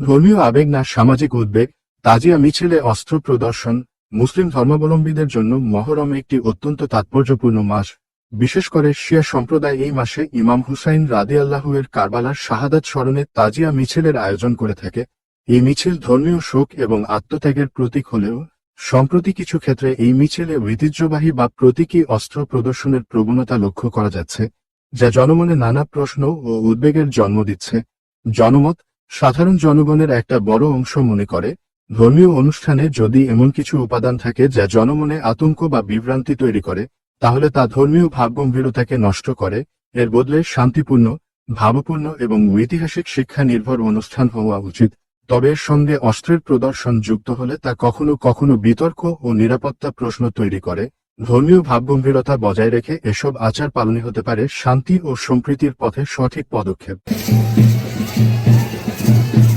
ধর্মীয় আবেগ না সামাজিক উদ্বেগ তাজিয়া মিছিলে অস্ত্র প্রদর্শন, মুসলিম ধর্মাবলম্বীদের জন্য মহরম একটি অত্যন্ত তাৎপর্যপূর্ণ মাস। বিশেষ করে শিয়া সম্প্রদায় এই মাসে ইমাম হুসাইন রাদি আল্লাহুয়ের কারবালার শাহাদাত স্মরণে তাজিয়া মিছিলের আয়োজন করে থাকে। এই মিছিল ধর্মীয় শোক এবং আত্মত্যাগের প্রতীক হলেও, সম্প্রতি কিছু ক্ষেত্রে এই মিছিলে ঐতিহ্যবাহী বা প্রতীকী অস্ত্র প্রদর্শনের প্রবণতা লক্ষ্য করা যাচ্ছে, যা জনমনে নানা প্রশ্ন ও উদ্বেগের জন্ম দিচ্ছে। জনমত সাধারণ জনগণের একটা বড় অংশ মনে করে, ধর্মীয় অনুষ্ঠানে যদি এমন কিছু উপাদান থাকে যা জনমনে আতঙ্ক বা বিভ্রান্তি তৈরি করে, তাহলে তা ধর্মীয় ভাবগম্ভীরতাকে নষ্ট করে, এর বদলে শান্তিপূর্ণ, ভাবপূর্ণ এবং ঐতিহাসিক শিক্ষা নির্ভর অনুষ্ঠান হওয়া উচিত। তবে এর সঙ্গে অস্ত্রের প্রদর্শন যুক্ত হলে তা কখনো কখনো বিতর্ক ও নিরাপত্তা প্রশ্ন তৈরি করে। ধর্মীয় ভাবগম্ভীরতা বজায় রেখে এসব আচার পালনে হতে পারে শান্তি ও সম্প্রীতির পথে সঠিক পদক্ষেপ। Thank you.